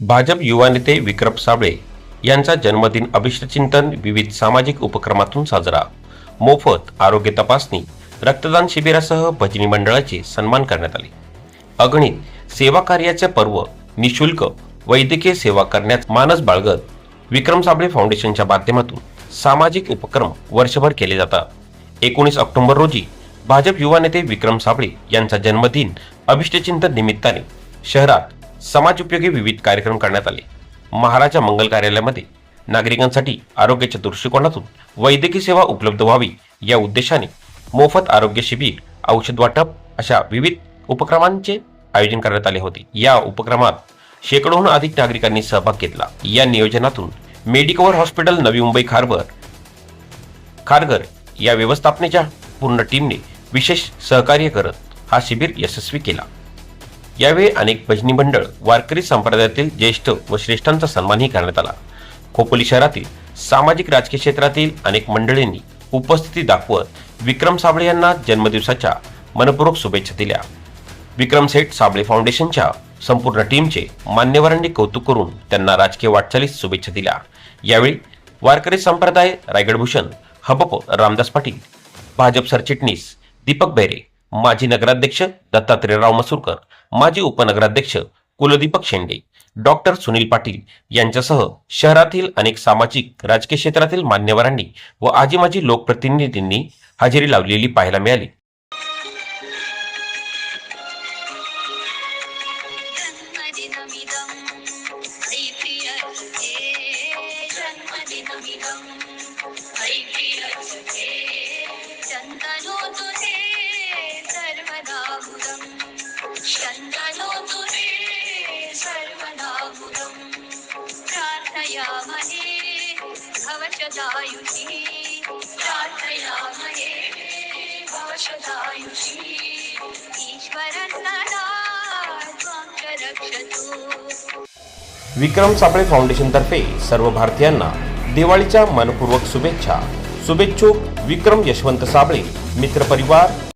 भाजप युवा नेते विक्रम साबळे यांचा जन्मदिन अभिष्टचिंतन विविध सामाजिक उपक्रमातून साजरा. मोफत आरोग्य तपासणी रक्तदान शिबिरासह भजनी मंडळाचे सन्मान करण्यात आले. अगणित सेवा कार्याचे पर्व निशुल्क वैद्यकीय सेवा करण्यास मानस बाळगत विक्रम साबळे फाउंडेशनच्या माध्यमातून सामाजिक उपक्रम वर्षभर केले जातात. एकोणीस ऑक्टोबर रोजी भाजप युवा नेते विक्रम साबळे यांचा जन्मदिन अभिष्टचिंतन निमित्ताने शहरात समाजोपयोगी विविध कार्यक्रम करण्यात आले. महाराजा मंगल कार्यालयामध्ये नागरिकांसाठी आरोग्याच्या दृष्टिकोनातून वैद्यकीय सेवा उपलब्ध व्हावी या उद्देशाने मोफत आरोग्य शिबिर औषध वाटप अशा विविध उपक्रमांचे आयोजन करण्यात आले होते. या उपक्रमात शेकडोहून अधिक नागरिकांनी सहभाग घेतला. या नियोजनातून मेडिकवर हॉस्पिटल नवी मुंबई खारबर खारघर या व्यवस्थापनेच्या पूर्ण टीमने विशेष सहकार्य करत हा शिबिर यशस्वी केला. यावेळी अनेक भजनी मंडळ वारकरी संप्रदायातील ज्येष्ठ व श्रेष्ठांचा सन्मानही करण्यात आला. खोपोली शहरातील सामाजिक राजकीय क्षेत्रातील अनेक मंडळींनी उपस्थिती दाखवत विक्रम साबळे यांना जन्मदिवसाच्या मनपूर्वक शुभेच्छा दिल्या. विक्रम सेठ साबळे फाउंडेशनच्या संपूर्ण टीमचे मान्यवरांनी कौतुक करून त्यांना राजकीय वाटचालीस शुभेच्छा दिल्या. यावेळी वारकरी संप्रदाय रायगडभूषण हबप रामदास पाटील भाजप सरचिटणीस दीपक बैरे माजी नगराध्यक्ष दत्तात्रेयराव मसूरकर माजी उपनगराध्यक्ष कुलदीपक शेंडे डॉक्टर सुनील पाटील यांच्यासह शहरातील अनेक सामाजिक राजकीय क्षेत्रातील मान्यवरांनी व आजी माजी लोकप्रतिनिधींनी हजेरी लावलेली पाहायला मिळाली. चन्दनोतु ते सर्वदा प्रार्थयामहे प्रार्थयामहे त्वां च रक्षतु। विक्रम सापळे फाउंडेशनतर्फे सर्व भारतीयांना दिवाळीच्या मनपूर्वक शुभेच्छा. शुभेच्छुक विक्रम यशवंत साबळे मित्रपरिवार